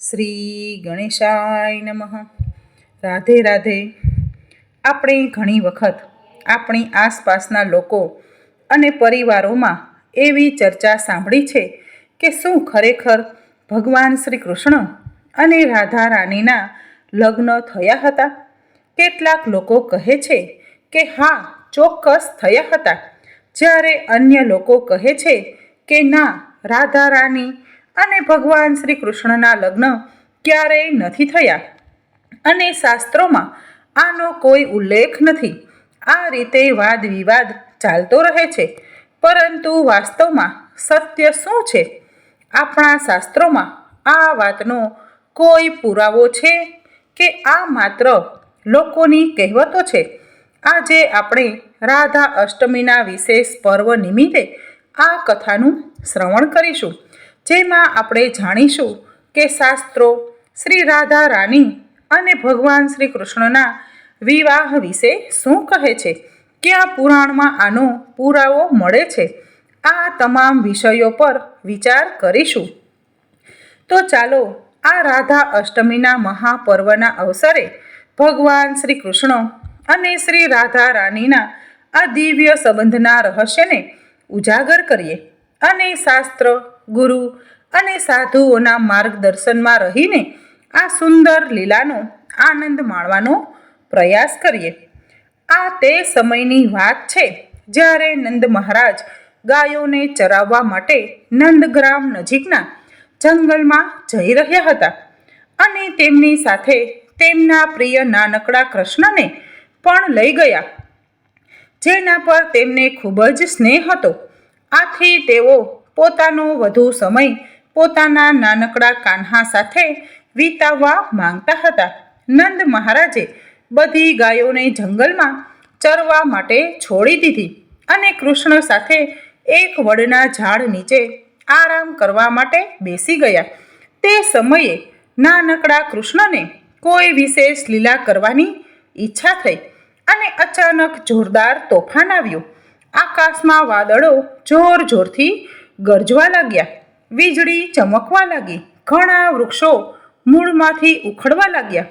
શ્રી ગણેશાય નમઃ. રાધે રાધે. આપણે ઘણી વખત આપણી આસપાસના લોકો અને પરિવારોમાં એવી ચર્ચા સાંભળી છે કે શું ખરેખર ભગવાન શ્રી કૃષ્ણ અને રાધા રાણીના લગ્ન થયા હતા? કેટલાક લોકો કહે છે કે હા, ચોક્કસ થયા હતા. જ્યારે અન્ય લોકો કહે છે કે ના, રાધા રાણી અને ભગવાન શ્રી કૃષ્ણના લગ્ન ક્યારેય નથી થયા. અને શાસ્ત્રોમાં આનો કોઈ ઉલ્લેખ નથી. આ રીતે વાદ વિવાદ ચાલતો રહે છે. પરંતુ વાસ્તવમાં સત્ય શું છે? આપણા શાસ્ત્રોમાં આ વાતનો કોઈ પુરાવો છે કે આ માત્ર લોકોની કહેવતો છે? આજે આપણે રાધા અષ્ટમીના વિશેષ પર્વ નિમિત્તે આ કથાનું શ્રવણ કરીશું. જેમાં આપણે જાણીશું કે શાસ્ત્રો શ્રી રાધા રાણી અને ભગવાન શ્રી કૃષ્ણના વિવાહ વિશે શું કહે છે? ક્યાં પુરાણમાં આનો પુરાવો મળે છે? આ તમામ વિષયો પર વિચાર કરીશું. તો ચાલો આ રાધા અષ્ટમીના મહાપર્વના અવસરે ભગવાન શ્રી કૃષ્ણ અને શ્રી રાધા રાણીના આ દિવ્ય સંબંધના રહસ્યને ઉજાગર કરીએ અને શાસ્ત્ર ગુરુ અને સાધુઓના માર્ગદર્શનમાં રહીને આ સુંદર લીલાનો આનંદ માણવાનો પ્રયાસ કરીએ. આ તે સમયની વાત છે જ્યારે નંદ મહારાજ ગાયોને ચરાવવા માટે નંદગ્રામ નજીકના જંગલમાં જઈ રહ્યા હતા અને તેમની સાથે તેમના પ્રિય નાનકડા કૃષ્ણને પણ લઈ ગયા, જેના પર તેમને ખૂબ જ સ્નેહ હતો. આથી તેઓ પોતાનો વધુ સમય પોતાના નાનકડા કાન્હા સાથે વિતાવવા માંગતા હતા. નંદ મહારાજે બધી ગાયોને જંગલમાં ચરવા માટે છોડી દીધી અને કૃષ્ણ સાથે એક વડના ઝાડ નીચે આરામ કરવા માટે બેસી ગયા. તે સમયે નાનકડા કૃષ્ણને કોઈ વિશેષ લીલા કરવાની ઈચ્છા થઈ અને અચાનક જોરદાર તોફાન આવ્યું. આકાશમાં વાદળો જોર જોરથી ગરજવા લાગ્યા. વીજળી ચમકવા લાગી. ઘણા વૃક્ષો મૂળમાંથી ઉખડવા લાગ્યા.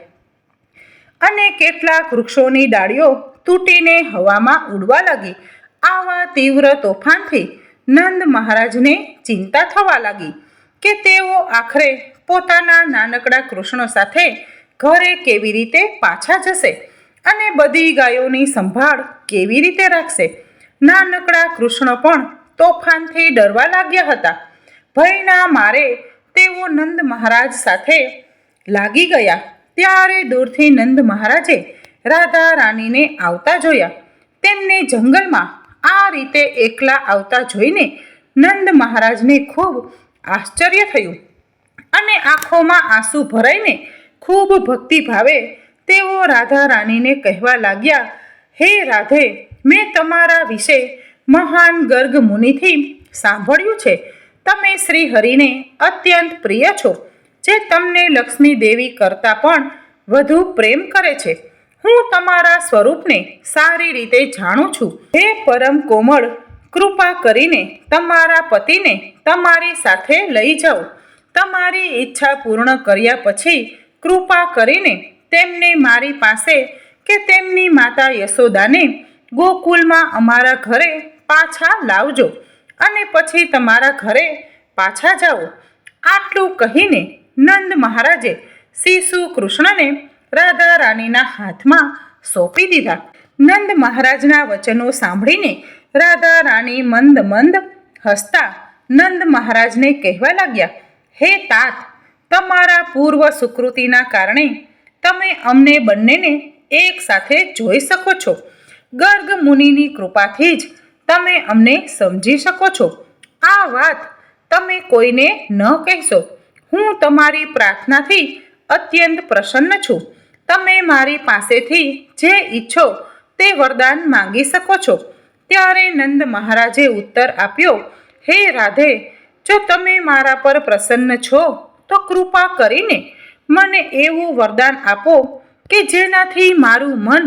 અને કેટલાક વૃક્ષોની ડાળીઓ તૂટીને હવામાં ઉડવા લાગી. આવા તીવ્ર તોફાનથી નંદ મહારાજને ચિંતા થવા લાગી કે તેઓ આખરે પોતાના નાનકડા કૃષ્ણ સાથે ઘરે કેવી રીતે પાછા જશે અને બધી ગાયોની સંભાળ કેવી રીતે રાખશે. નાનકડા કૃષ્ણ પણ તોફાનથી ડરવા લાગ્યા હતા. ભયના મારે તેઓ નંદ મહારાજ સાથે લાગી ગયા. ત્યારે દૂરથી નંદ મહારાજે રાધા રાણીને આવતા જોયા. તેમને જંગલમાં આ રીતે એકલા આવતા જોઈને નંદ મહારાજને ખૂબ આશ્ચર્ય થયું અને આંખોમાં આંસુ ભરાઈને ખૂબ ભક્તિભાવે તેઓ રાધા રાણીને કહેવા લાગ્યા, હે રાધે, મેં તમારા વિશે મહાન ગર્ગ મુનિથી સાંભળ્યું છે. તમે શ્રી હરિને અત્યંત પ્રિય છો, જે તમને લક્ષ્મી દેવી કરતાં પણ વધુ પ્રેમ કરે છે. હું તમારા સ્વરૂપને સારી રીતે જાણું છું. હે પરમ કોમળ, કૃપા કરીને તમારા પતિને તમારી સાથે લઈ જાઓ. તમારી ઈચ્છા પૂર્ણ કર્યા પછી કૃપા કરીને તેમને મારી પાસે કે તેમની માતા યશોદાને ગોકુલમાં અમારા ઘરે પાછા લાવજો અને પછી તમારા ઘરે પાછા જાઓ. આટલું કહીને નંદ મહારાજે શિશુ કૃષ્ણને રાધા રાણીના હાથમાં સોંપી દીધા. નંદ મહારાજના વચનો સાંભળીને રાધા રાણી મંદ મંદ હસતા નંદ મહારાજને કહેવા લાગ્યા, હે તાત, તમારા પૂર્વ સુકૃતિના કારણે તમે અમને બંનેને એક સાથે જોઈ શકો છો. ગર્ગ મુનિની કૃપાથી જ તમે અમને સમજી શકો છો. આ વાત તમે કોઈને ન કહેશો. હું તમારી પ્રાર્થનાથી અત્યંત પ્રસન્ન છું. તમે મારી પાસેથી જે ઈચ્છો તે વરદાન માંગી શકો છો. ત્યારે નંદ મહારાજે ઉત્તર આપ્યો, હે રાધે, જો તમે મારા પર પ્રસન્ન છો, તો કૃપા કરીને મને એવું વરદાન આપો કે જેનાથી મારું મન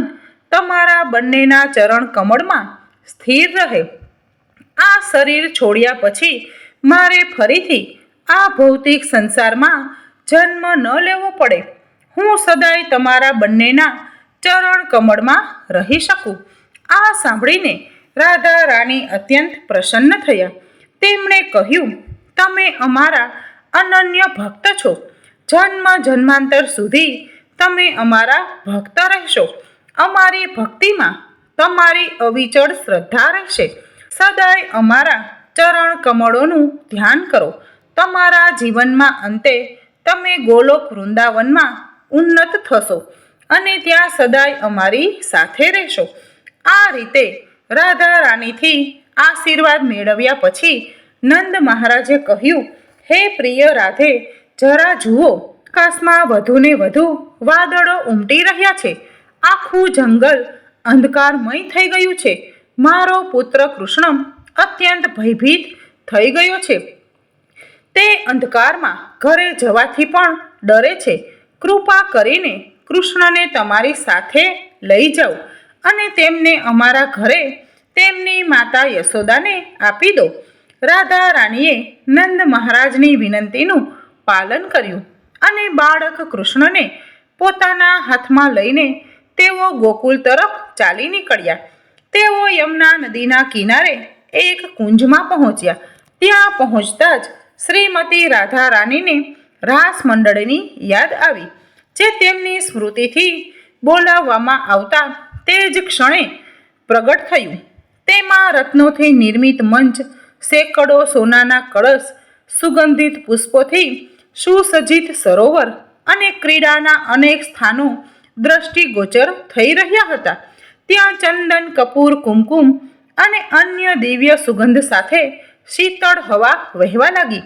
તમારા બંનેના ચરણ કમળમાં સ્થિર રહે. આ શરીર છોડ્યા પછી મારે ફરીથી આ ભૌતિક સંસારમાં જન્મ ન લેવો પડે. હું સદાય તમારા બંનેના ચરણ કમળમાં રહી શકું. આ સાંભળીને રાધા રાણી અત્યંત પ્રસન્ન થયા. તેમણે કહ્યું, તમે અમારા અનન્ય ભક્ત છો. જન્મ જન્માંતર સુધી તમે અમારા ભક્ત રહેશો. અમારી ભક્તિમાં તમારી અવિચળ શ્રદ્ધા રહેશે. સદાય અમારા ચરણ કમળોનું ધ્યાન કરો. તમારા જીવનમાં અંતે તમે ગોલોક વૃંદાવનમાં ઉન્નત થશો અને ત્યાં સદાય અમારી સાથે રહેશો. આ રીતે રાધા રાણીથી આશીર્વાદ મેળવ્યા પછી નંદ મહારાજે કહ્યું, હે પ્રિય રાધે, જરા જુઓ આકાશમાં વધુને વધુ વાદળો ઉમટી રહ્યા છે. આખું જંગલ અંધકારમય થઈ ગયું છે. મારો પુત્ર કૃષ્ણ અત્યંત ભયભીત થઈ ગયો છે. તે અંધકારમાં ઘરે જવાથી પણ ડરે છે. કૃપા કરીને કૃષ્ણને તમારી સાથે લઈ જાઓ અને તેમને અમારા ઘરે તેમની માતા યશોદાને આપી દો. રાધા રાણીએ નંદ મહારાજની વિનંતીનું પાલન કર્યું અને બાળક કૃષ્ણને પોતાના હાથમાં લઈને તેઓ ગોકુલ તરફ ચાલી નીકળ્યા. તેઓ યમુના નદીના કિનારે એક કુંજમાં પહોંચ્યા. ત્યાં પહોંચતા જ શ્રીમતી રાધા રાણીને રાસ મંડળની યાદ આવી, જે તેમની સ્મૃતિથી બોલાવવામાં આવતા તે જ ક્ષણે પ્રગટ થયું. તેમાં રત્નોથી નિર્મિત મંચ, સેંકડો સોનાના કળશ, સુગંધિત પુષ્પોથી સુસજ્જિત સરોવર અને ક્રીડાના અનેક સ્થાનો દ્રષ્ટિગોચર થઈ રહ્યા હતા. ત્યાં ચંદન, કપૂર, કુમકુમ અને અન્ય દિવ્ય સુગંધ સાથે શીતળ હવા વહેવા લાગી.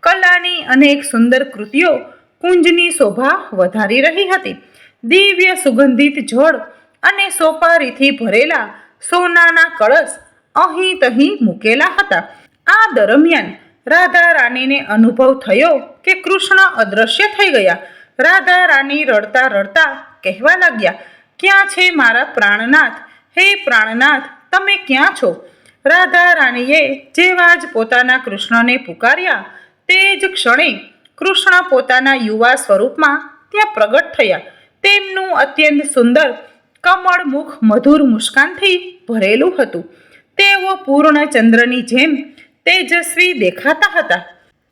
કલાની અનેક સુંદર કૃતિઓ કુંજની શોભા વધારી રહી હતી. દિવ્ય સુગંધિત જળ અને સોપારીથી ભરેલા સોનાના કળશ અહીં તહીં મૂકેલા હતા. આ દરમિયાન રાધા રાણીને અનુભવ થયો કે કૃષ્ણ અદૃશ્ય થઈ ગયા. રાધા રાણી રડતા રડતા કહેવા લાગ્યા, ક્યાં છે મારા પ્રાણનાથ? હે પ્રાણનાથ, તમે ક્યાં છો? રાધા રાણીએ જેવા જ પોતાના કૃષ્ણને પુકાર્યા. તે જ ક્ષણે કૃષ્ણ પોતાના યુવા સ્વરૂપમાં ત્યાં પ્રગટ થયા. તેમનું અત્યંત સુંદર કમળ મુખ મધુર મુસ્કાનથી ભરેલું હતું. તેઓ પૂર્ણ ચંદ્રની જેમ તેજસ્વી દેખાતા હતા.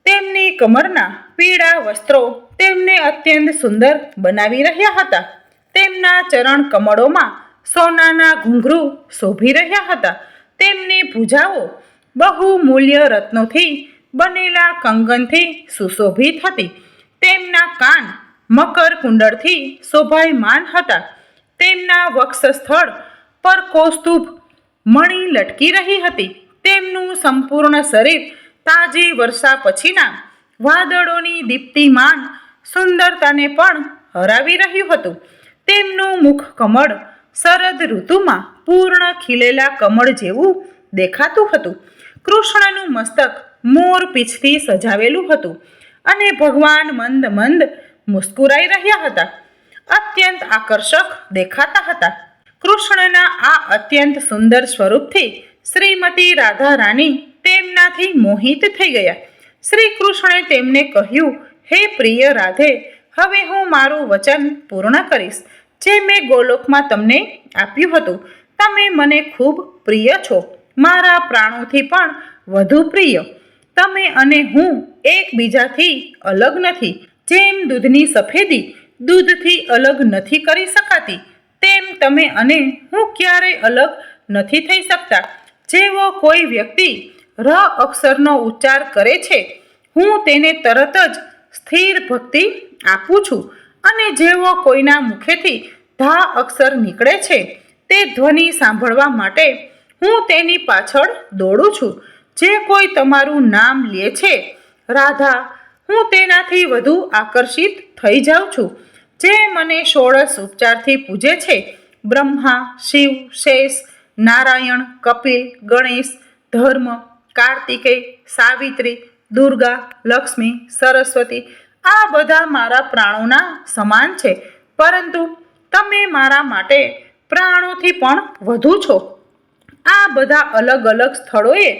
તેમની કમરના પીળા વસ્ત્રો તેમને અત્યંત સુંદર બનાવી રહ્યા હતા. તેમના ચરણ કમળોમાં સોનાના ઘૂંઘરૂ શોભી રહ્યા હતા. તેમની ભુજાઓ બહુમૂલ્ય રત્નોથી બનેલા કંગનથી સુશોભિત હતી. તેમના કાન મકર કુંડળથી શોભાયમાન હતા. તેમના વક્ષસ્થળ પર કોસ્તુભ મણી લટકી રહી હતી. તેમનું સંપૂર્ણ શરીર તાજી વર્ષા પછીના વાદળોની દીપ્તિમાન સુંદરતાને પણ હરાવી રહ્યું હતું. તેમનું મુખ કમળ શરદ ઋતુમાં પૂર્ણ ખીલેલા કમળ જેવું દેખાતું હતું. કૃષ્ણનું મસ્તક મોર પીછથી સજાવેલું હતું અને ભગવાન મંદ મંદ મુસ્કુરાઈ રહ્યા હતા. અત્યંત આકર્ષક દેખાતા હતા. કૃષ્ણના આ અત્યંત સુંદર સ્વરૂપથી શ્રીમતી રાધા રાણી તેમનાથી મોહિત થઈ ગયા. શ્રી કૃષ્ણે તેમને કહ્યું હે પ્રિય રાધે, હવે હું મારું વચન પૂર્ણ કરીશ. જે મેં ગોલોકમાં તમને આપ્યું હતું, તમે મને ખૂબ પ્રિય છો. મારા પ્રાણોથી પણ વધુ પ્રિય. તમે અને હું એકબીજાથી અલગ નથી. જેમ દૂધની સફેદી દૂધથી અલગ નથી કરી શકાતી, તેમ તમે અને હું ક્યારેય અલગ નથી થઈ શકતા. જેવો કોઈ વ્યક્તિ ર અક્ષરનો ઉચ્ચાર કરે છે, હું તેને તરત જ સ્થિર ભક્તિ આપું છું અને જેવો કોઈના મુખેથી ધા અક્ષર નીકળે છે, તે ધ્વનિ સાંભળવા માટે હું તેની પાછળ દોડું છું. જે કોઈ તમારું નામ લે છે, રાધા, હું તેનાથી વધુ આકર્ષિત થઈ જાઉં છું. જે મને ષોડશ ઉપચારથી પૂજે છે, બ્રહ્મા, શિવ, શેષ, નારાયણ, કપિલ, ગણેશ, ધર્મ કાર્તિકેય સાવિત્રી દુર્ગા, લક્ષ્મી, સરસ્વતી, આ બધા મારા પ્રાણોના સમાન છે. પરંતુ તમે મારા માટે પ્રાણોથી પણ વધુ છો. આ બધા અલગ અલગ સ્થળોએ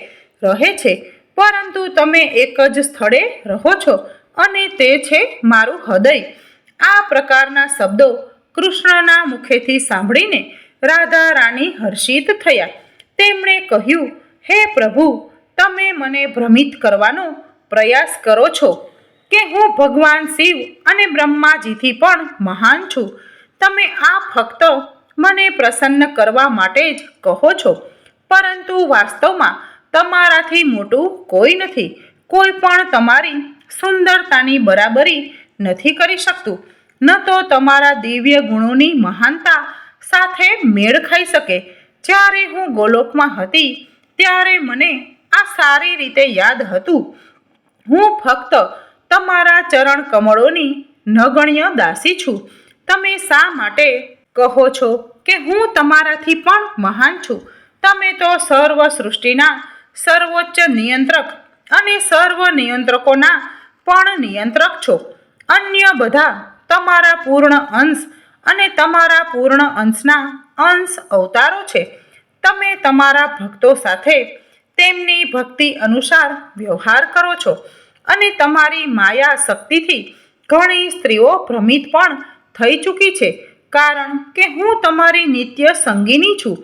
રહે છે. પરંતુ તમે એક જ સ્થળે રહો છો અને તે છે મારું હૃદય. આ પ્રકારના શબ્દો કૃષ્ણના મુખેથી સાંભળીને રાધા રાણી હર્ષિત થયા. તેમણે કહ્યું, હે પ્રભુ તમે મને ભ્રમિત કરવાનો પ્રયાસ કરો છો કે હું ભગવાન શિવ અને બ્રહ્માજીથી પણ મહાન છું. તમે આ ફક્ત મને પ્રસન્ન કરવા માટે જ કહો છો, પરંતુ વાસ્તવમાં તમારાથી મોટું કોઈ નથી. કોઈ પણ તમારી સુંદરતાની બરાબરી નથી કરી શકતું. ન તો તમારા દિવ્ય ગુણોની મહાનતા સાથે મેળ ખાઈ શકે. જ્યારે હું ગોલોકમાં હતી, ત્યારે મને આ સારી રીતે યાદ હતું. હું ફક્ત તમારા ચરણ કમળોની નગણ્ય દાસી છું. તમે શા માટે કહો છો કે હું તમારાથી પણ મહાન છું? તમે તો સર્વ સૃષ્ટિના સર્વોચ્ચ નિયંત્રક અને સર્વ નિયંત્રકોના પણ નિયંત્રક છો. અન્ય બધા તમારા પૂર્ણ અંશ અને તમારા પૂર્ણ અંશના અંશ અવતારો છે. તમે તમારા ભક્તો સાથે તેમની ભક્તિ અનુસાર વ્યવહાર કરો છો અને તમારી માયા શક્તિથી ઘણી સ્ત્રીઓ ભ્રમિત પણ થઈ ચૂકી છે. કારણ કે હું તમારી નિત્ય સંગીની છું.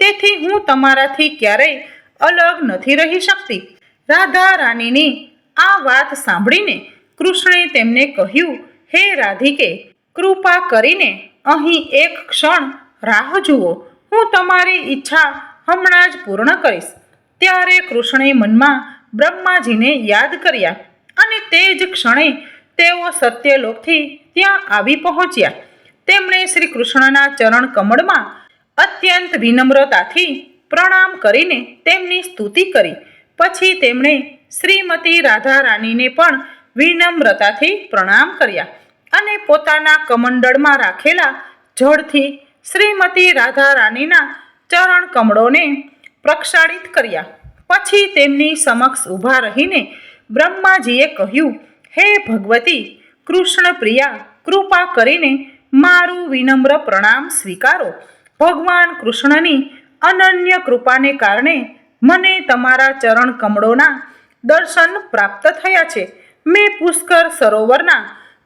તેથી હું તમારાથી ક્યારેય અલગ નથી રહી શકતી. રાધા રાણીની આ વાત સાંભળીને કૃષ્ણે તેમને કહ્યું, હે રાધિકે, કૃપા કરીને અહીં એક ક્ષણ રાહ જુઓ. હું તમારી ઈચ્છા હમણાં જ પૂર્ણ કરીશ. ત્યારે કૃષ્ણે મનમાં બ્રહ્માજીને યાદ કર્યા અને તે જ ક્ષણે તેઓ સત્યલોકથી ત્યાં આવી પહોંચ્યા. તેમણે શ્રી કૃષ્ણના ચરણ કમળમાં અત્યંત વિનમ્રતાથી પ્રણામ કરીને તેમની સ્તુતિ કરી. પછી તેમણે શ્રીમતી રાધા રાણીને પણ વિનમ્રતાથી પ્રણામ કર્યા અને પોતાના કમંડળમાં રાખેલા જળથી શ્રીમતી રાધા રાણીના ચરણ કમળોને પ્રક્ષાળિત કર્યા. પછી તેમની સમક્ષ ઊભા રહીને બ્રહ્માજીએ કહ્યું, હે ભગવતી કૃષ્ણ પ્રિયા કૃપા કરીને મારું વિનમ્ર પ્રણામ સ્વીકારો. ભગવાન કૃષ્ણની અનન્ય કૃપાને કારણે મને તમારા ચરણ કમળોના દર્શન પ્રાપ્ત થયા છે. મેં પુષ્કર સરોવરના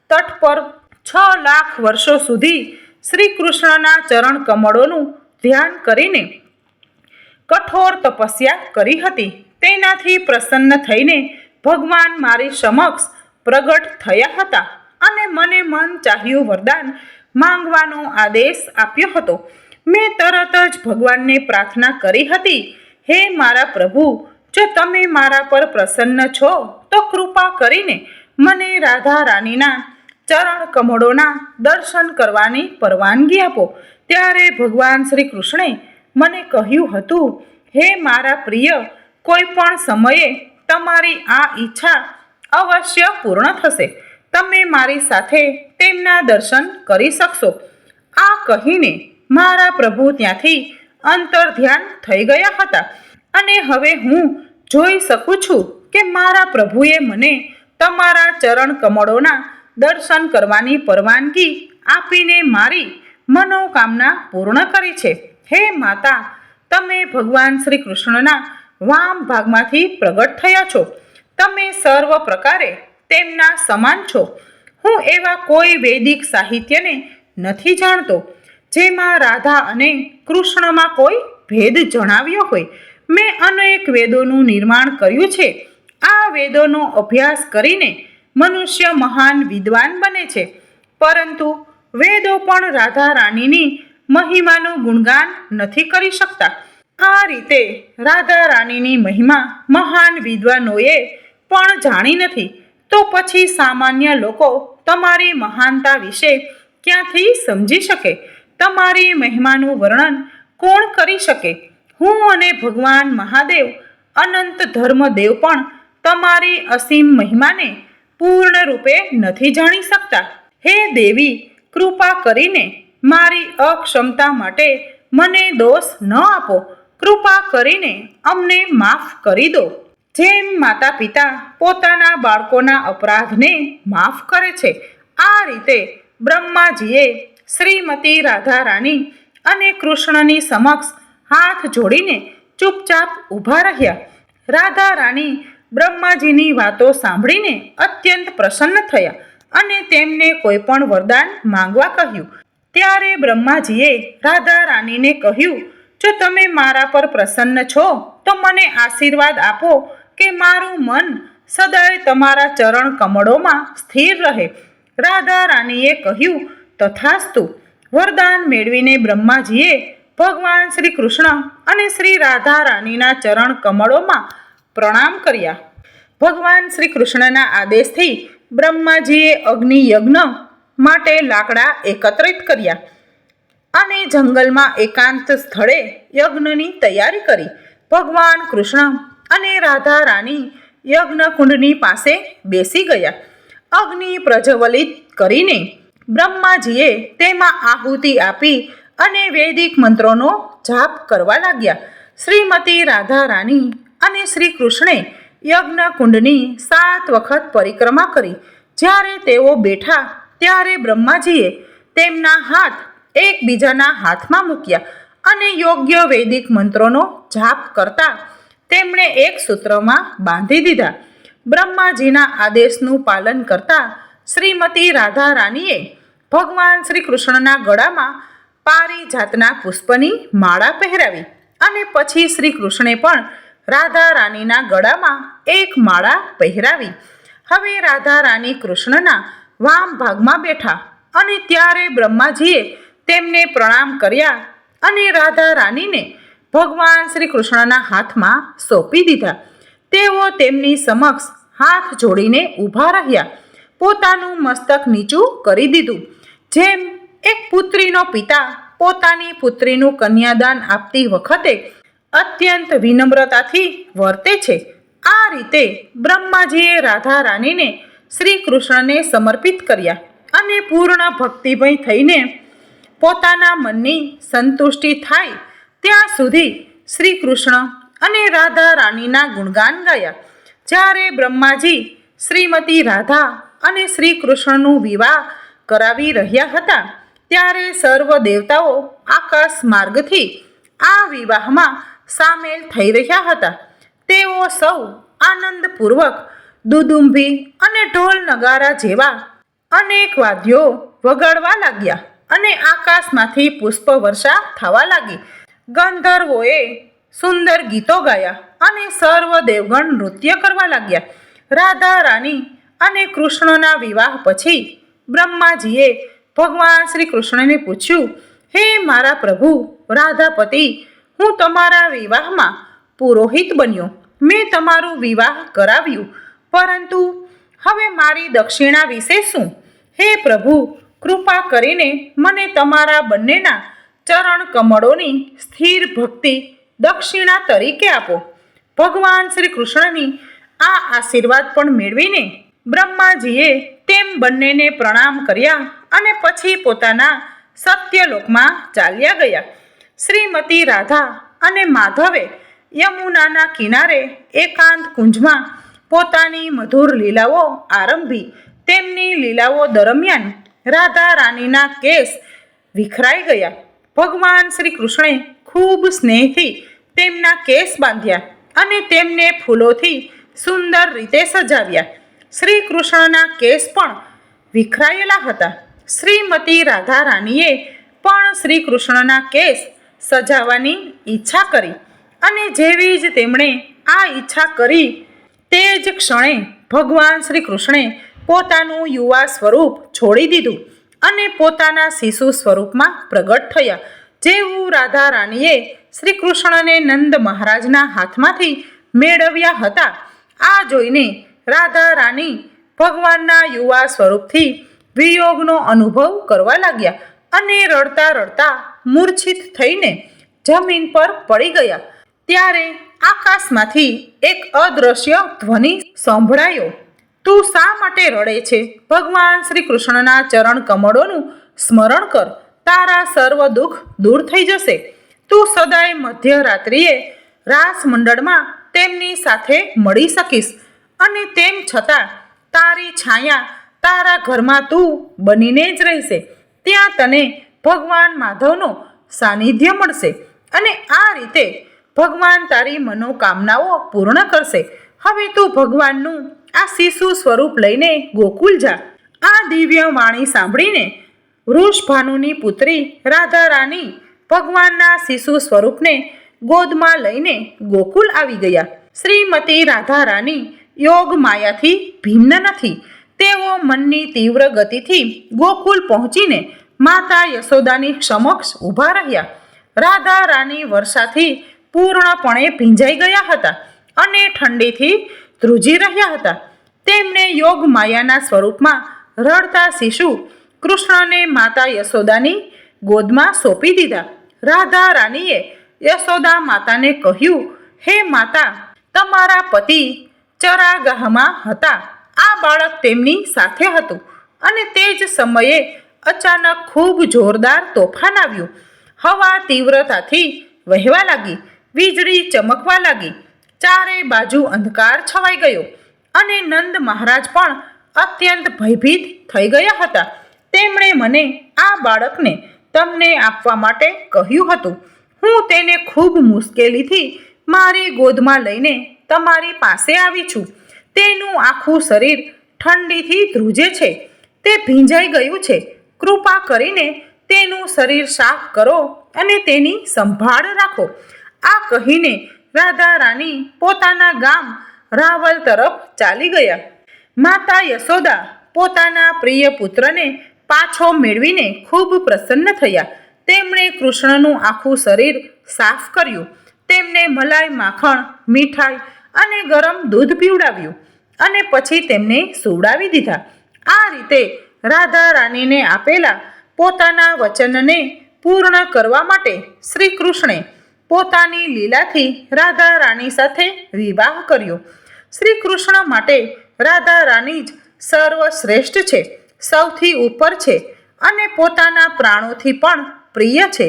તટ પર છ લાખ વર્ષો સુધી શ્રી કૃષ્ણના ચરણ કમળોનું ધ્યાન કરીને કઠોર તપસ્યા કરી હતી. તેનાથી પ્રસન્ન થઈને ભગવાન મારી સમક્ષ પ્રગટ થયા હતા અને મને મન ચાહ્યું વરદાન માંગવાનો આદેશ આપ્યો હતો. મેં તરત જ ભગવાનને પ્રાર્થના કરી હતી, હે મારા પ્રભુ, જો તમે મારા પર પ્રસન્ન છો, તો કૃપા કરીને મને રાધા રાણીના ચરણ કમળોના દર્શન કરવાની પરવાનગી આપો. ત્યારે ભગવાન શ્રી કૃષ્ણે મને કહ્યું હતું, હે મારા પ્રિય, કોઈ પણ સમયે તમારી આ ઈચ્છા અવશ્ય પૂર્ણ થશે. તમે મારી સાથે તેમના દર્શન કરી શકશો. આ કહીને મારા પ્રભુ ત્યાંથી અંતર ધ્યાન થઈ ગયા હતા. અને હવે હું જોઈ શકું છું કે મારા પ્રભુએ મને તમારા ચરણ કમળોના દર્શન કરવાની પરવાનગી આપીને મારી મનોકામના પૂર્ણ કરી છે. હે માતા, તમે ભગવાન શ્રી કૃષ્ણના વામ ભાગમાંથી પ્રગટ થયા છો. તમે સર્વ પ્રકારે તેમના સમાન છો. હું એવા કોઈ વૈદિક સાહિત્યને નથી જાણતો, જેમાં રાધા અને કૃષ્ણમાં કોઈ ભેદ જણાવ્યો હોય. મેં અનેક વેદોનું નિર્માણ કર્યું છે. આ વેદોનો અભ્યાસ કરીને મનુષ્ય મહાન વિદ્વાન બને છે. પરંતુ વેદો પણ રાધા રાણીની મહિમાનું ગુણગાન નથી કરી શકતા. આ રીતે રાધા રાણીની મહિમા મહાન વિદ્વાનોએ પણ જાણી નથી. તો પછી સામાન્ય લોકો તમારી મહાનતા વિશે ક્યાંથી સમજી શકે? તમારી મહિમાનું વર્ણન કોણ કરી શકે? હું અને ભગવાન મહાદેવ અનંત ધર્મદેવ પણ તમારી અસીમ મહિમાને પૂર્ણ રૂપે નથી જાણી શકતા. હે દેવી, કૃપા કરીને મારી અક્ષમતા માટે મને દોષ ન આપો. કૃપા કરીને અમને માફ કરી દો. જેમ માતા પિતા પોતાના બાળકોના અપરાધને માફ કરે છે, આ રીતે બ્રહ્માજીએ શ્રીમતી રાધા રાણી અને કૃષ્ણની સમક્ષ હાથ જોડીને ચૂપચાપ ઊભા રહ્યા. રાધા રાણી બ્રહ્માજીની વાતો સાંભળીને અત્યંત પ્રસન્ન થયા અને તેમને કોઈ પણ વરદાન માંગવા કહ્યું. ત્યારે બ્રહ્માજીએ રાધા રાણીને કહ્યું, જો તમે મારા પર પ્રસન્ન છો, તો મને આશીર્વાદ આપો કે મારું મન સદાય તમારા ચરણ કમળોમાં સ્થિર રહે. રાધા રાણીએ કહ્યું, તથાસ્તુ. વરદાન મેળવીને બ્રહ્માજીએ ભગવાન શ્રી કૃષ્ણ અને શ્રી રાધા રાણીના ચરણ કમળોમાં પ્રણામ કર્યા. ભગવાન શ્રી કૃષ્ણના આદેશથી બ્રહ્માજીએ અગ્નિ યજ્ઞ માટે લાકડા એકત્રિત કર્યા અને જંગલમાં એકાંત સ્થળે યજ્ઞની તૈયારી કરી. ભગવાન કૃષ્ણ અને રાધા રાણી યજ્ઞકુંડની પાસે બેસી ગયા. અગ્નિ પ્રજ્વલિત કરીને બ્રહ્માજીએ તેમાં આહુતિ આપી અને વૈદિક મંત્રોનો જાપ કરવા લાગ્યા. શ્રીમતી રાધા રાણી અને શ્રી કૃષ્ણે યજ્ઞકુંડની સાત વખત પરિક્રમા કરી. જ્યારે તેઓ બેઠા ત્યારે બ્રહ્માજીએ તેમના હાથ એકબીજાના હાથમાં મૂક્યા અને યોગ્ય વૈદિક મંત્રોનો જાપ કરતા તેમણે એક સૂત્રમાં બાંધી દીધા. બ્રહ્માજીના આદેશનું પાલન કરતા શ્રીમતી રાધા રાણીએ ભગવાન શ્રી કૃષ્ણના ગળામાં પારિજાતના પુષ્પની માળા પહેરાવી અને પછી શ્રી કૃષ્ણે પણ રાધા રાણીના ગળામાં એક માળા પહેરાવી. હવે રાધા રાણી કૃષ્ણના વામ ભાગમાં બેઠા અને ત્યારે બ્રહ્માજીએ તેમને પ્રણામ કર્યા અને રાધા રાણીને ભગવાન શ્રી કૃષ્ણના હાથમાં સોંપી દીધા. તેઓ તેમની સમક્ષ હાથ જોડીને ઊભા રહ્યા. પોતાનું મસ્તક નીચું કરી દીધું. જેમ એક પુત્રીનો પિતા પોતાની પુત્રીનું કન્યાદાન આપતી વખતે અત્યંત વિનમ્રતાથી વર્તે છે. આ રીતે બ્રહ્માજીએ રાધા રાણીને શ્રી કૃષ્ણને સમર્પિત કર્યા અને પૂર્ણ ભક્તિમય થઈને પોતાના મનની સંતુષ્ટિ થાય ત્યાં સુધી શ્રી કૃષ્ણ અને રાધા રાણીના ગુણગાન ગાયા. જ્યારે બ્રહ્માજી શ્રીમતી રાધા અને શ્રી કૃષ્ણનું વિવાહ કરાવી રહ્યા હતા, ત્યારે સર્વ દેવતાઓ આકાશ માર્ગથી આ વિવાહમાં સામેલ થઈ રહ્યા હતા. તેઓ સૌ આનંદપૂર્વક દુદુંભી અને ઢોલ નગારા જેવા અનેક વાદ્યો વગાડવા લાગ્યા અને આકાશમાંથી પુષ્પ વર્ષા થવા લાગી. ગંધર્વોએ સુંદર ગીતો ગાયા અને સર્વ દેવગણ નૃત્ય કરવા લાગ્યા. રાધા રાણી અને કૃષ્ણના વિવાહ પછી બ્રહ્માજીએ ભગવાન શ્રી કૃષ્ણને પૂછ્યું, હે મારા પ્રભુ, રાધાપતિ, હું તમારા વિવાહમાં પુરોહિત બન્યો. મેં તમારું વિવાહ કરાવ્યું. પરંતુ હવે મારી દક્ષિણા વિશે શું? હે પ્રભુ, કૃપા કરીને મને તમારા બંનેના ચરણ કમળોની સ્થિર ભક્તિ દક્ષિણા તરીકે આપો. ભગવાન શ્રી કૃષ્ણની આ આશીર્વાદ પણ મેળવીને બ્રહ્માજીએ તેમ બંનેને પ્રણામ કર્યા અને પછી પોતાના સત્યલોકમાં ચાલ્યા ગયા. શ્રીમતી રાધા અને માધવે યમુનાના કિનારે એકાંત કુંજમાં પોતાની મધુર લીલાઓ આરંભી. તેમની લીલાઓ દરમિયાન રાધા રાણીના કેસ વિખરાઈ ગયા. ભગવાન શ્રી કૃષ્ણે ખૂબ સ્નેહથી તેમના કેસ બાંધ્યા અને તેમને ફૂલોથી સુંદર રીતે સજાવ્યા. શ્રી કૃષ્ણના કેસ પણ વિખરાયેલા હતા. શ્રીમતી રાધા રાણીએ પણ શ્રી કૃષ્ણના કેસ સજાવવાની ઈચ્છા કરી અને જેવી જ તેમણે આ ઈચ્છા કરી તે જ ક્ષણે ભગવાન શ્રી કૃષ્ણે પોતાનું યુવા સ્વરૂપ છોડી દીધું અને પોતાના શિશુ સ્વરૂપમાં પ્રગટ થયા. જેવું રાધા રાણીએ શ્રી કૃષ્ણને નંદ મહારાજના હાથમાંથી મેળવ્યા હતા. આ જોઈને રાધા રાણી ભગવાનના યુવા સ્વરૂપથી વિયોગનો અનુભવ કરવા લાગ્યા અને રડતા રડતા મૂર્છિત થઈને જમીન પર પડી ગયા. ત્યારે આકાશમાંથી એક અદ્રશ્ય ધ્વનિ સંભળાયો. તું શા માટે રડે છે? ભગવાન શ્રી કૃષ્ણના ચરણ કમળોનું સ્મરણ કર. તારા સર્વ દુઃખ દૂર થઈ જશે. તું સદાય મધ્યરાત્રિએ રાસ મંડળમાં તેમની સાથે મળી શકીશ. અને તેમ છતાં તારી છાયા તારા ઘરમાં તું બનીને જ રહેશે. ત્યાં તને ભગવાન માધવનો સાનિધ્ય મળશે. અને આ રીતે ભગવાન તારી મનોકામનાઓ પૂર્ણ કરશે. હવે તું ભગવાનનું આ શિશુ સ્વરૂપ લઈને ગોકુલ જા. આ દિવ્ય વાણી સાંભળીને વૃષભાનુની પુત્રી રાધા રાની ભગવાનના શિશુ સ્વરૂપને ગોદમાં લઈને ગોકુલ આવી ગયા. શ્રીમતી રાધા રાની યોગ માયાથી ભિન્ન નથી. તેઓ મનની તીવ્ર ગતિથી ગોકુલ પહોંચીને માતા યશોદાની સમક્ષ ઊભા રહ્યા. રાધા રાની વર્ષાથી પૂર્ણપણે ભીંજાઈ ગયા હતા અને ઠંડીથી ધ્રુજી રહ્યા હતા. તેમણે યોગ માયાના સ્વરૂપમાં રડતા શિશુ કૃષ્ણને માતા યશોદાની ગોદમાં સોંપી દીધા. રાધા રાણીએ યશોદા માતાને કહ્યું, હે માતા, તમારા પતિ ચરાગાહમાં હતા. આ બાળક તેમની સાથે હતું અને તે જ સમયે અચાનક ખૂબ જોરદાર તોફાન આવ્યું. હવા તીવ્રતાથી વહેવા લાગી. વીજળી ચમકવા લાગી. ચારે બાજુ અંધકાર છવાઈ ગયો અને નંદ મહારાજ પણ અત્યંત ભયભીત થઈ ગયા હતા. તેમણે મને આ બાળકને તમને આપવા માટે કહ્યું હતું. હું તેને ખૂબ મુશ્કેલીથી મારી ગોદમાં લઈને તમારી પાસે આવી છું. તેનું આખું શરીર ઠંડીથી ધ્રુજે છે. તે ભીંજાઈ ગયું છે. કૃપા કરીને તેનું શરીર સાફ કરો અને તેની સંભાળ રાખો. આ કહીને રાધા રાણી પોતાના ગામ રાવલ તરફ ચાલી ગયા. માતા યશોદા પોતાના પ્રિય પુત્રને પાછો મેળવીને ખૂબ પ્રસન્ન થયા. તેમણે કૃષ્ણનું આખું શરીર સાફ કર્યું. તેમને મલાઈ, માખણ, મીઠાઈ અને ગરમ દૂધ પીવડાવ્યું અને પછી તેમને સુવડાવી દીધા. આ રીતે રાધા રાણીને આપેલા પોતાના વચનને પૂર્ણ કરવા માટે શ્રી કૃષ્ણે પોતાની લીલાથી રાધા રાણી સાથે વિવાહ કર્યો. શ્રી કૃષ્ણ માટે રાધા રાણી જ સર્વશ્રેષ્ઠ છે, સૌથી ઉપર છે અને પોતાના પ્રાણોથી પણ પ્રિય છે.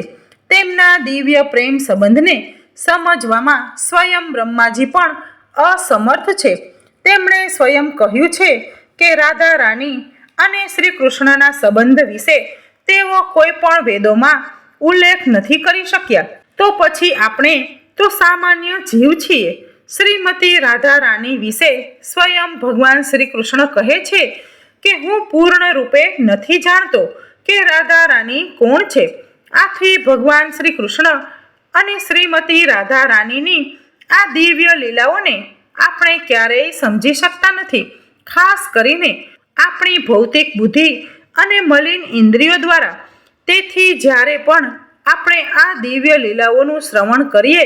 તેમના દિવ્ય પ્રેમ સંબંધને સમજવામાં સ્વયં બ્રહ્માજી પણ અસમર્થ છે. તેમણે સ્વયં કહ્યું છે કે, રાધા રાણી અને શ્રી કૃષ્ણના સંબંધ વિશે તેઓ કોઈ પણ વેદોમાં ઉલ્લેખ નથી કરી શક્યા. તો પછી આપણે તો સામાન્ય જીવ છીએ. શ્રીમતી રાધા રાણી વિશે સ્વયં ભગવાન શ્રી કૃષ્ણ કહે છે કે હું પૂર્ણ રૂપે નથી જાણતો કે રાધા રાણી કોણ છે. આથી ભગવાન શ્રી કૃષ્ણ અને શ્રીમતી રાધા રાણીની આ દિવ્ય લીલાઓને આપણે ક્યારેય સમજી શકતા નથી. ખાસ કરીને આપણી ભૌતિક બુદ્ધિ અને મલિન ઇન્દ્રિયો દ્વારા. તેથી જ્યારે પણ આપણે આ દિવ્ય લીલાઓનું શ્રવણ કરીએ,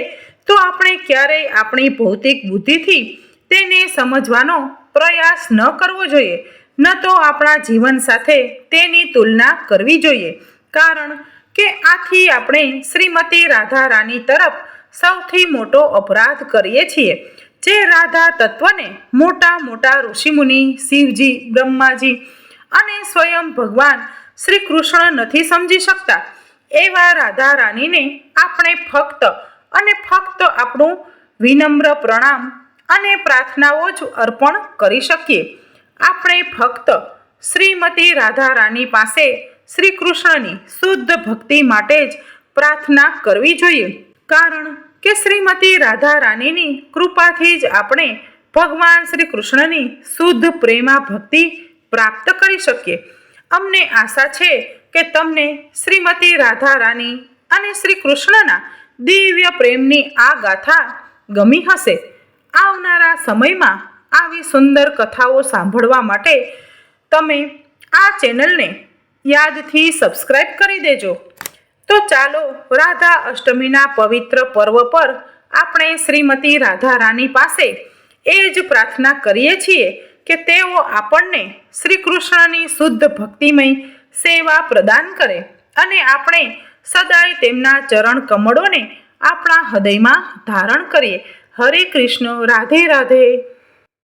તો આપણે ક્યારેય આપણી ભૌતિક બુદ્ધિથી તેને સમજવાનો પ્રયાસ ન કરવો જોઈએ, ન તો આપણા જીવન સાથે તેની તુલના કરવી જોઈએ. કારણ કે આથી આપણે શ્રીમતી રાધા રાણી તરફ સૌથી મોટો અપરાધ કરીએ છીએ, જે રાધા તત્વને મોટા મોટા ઋષિમુનિ, શિવજી, બ્રહ્માજી અને સ્વયં ભગવાન શ્રી કૃષ્ણ નથી સમજી શકતા. એવા રાધા રાણીને આપણે ફક્ત અને ફક્ત આપણું વિનમ્ર પ્રણામ અને પ્રાર્થનાઓ જ અર્પણ કરી શકીએ. આપણે ફક્ત શ્રીમતી રાધા રાણી પાસે શ્રી કૃષ્ણની શુદ્ધ ભક્તિ માટે જ પ્રાર્થના કરવી જોઈએ. કારણ કે શ્રીમતી રાધા રાણીની કૃપાથી જ આપણે ભગવાન શ્રી કૃષ્ણની શુદ્ધ પ્રેમા ભક્તિ પ્રાપ્ત કરી શકીએ. અમને આશા છે કે તમને શ્રીમતી રાધા રાણી અને શ્રી કૃષ્ણના દિવ્ય પ્રેમની આ ગાથા ગમી હશે? આવનારા સમયમાં આવી સુંદર કથાઓ સાંભળવા માટે તમે આ ચેનલને યાદથી સબસ્ક્રાઈબ કરી દેજો. તો ચાલો રાધા અષ્ટમીના પવિત્ર પર્વ પર આપણે શ્રીમતી રાધા રાણી પાસે એ જ પ્રાર્થના કરીએ છીએ કે તેઓ આપણને શ્રી કૃષ્ણની શુદ્ધ ભક્તિમય સેવા પ્રદાન કરે અને આપણે સદાય તેમના ચરણ કમળોને આપણા હૃદયમાં ધારણ કરીએ. હરે કૃષ્ણ, રાધે રાધે.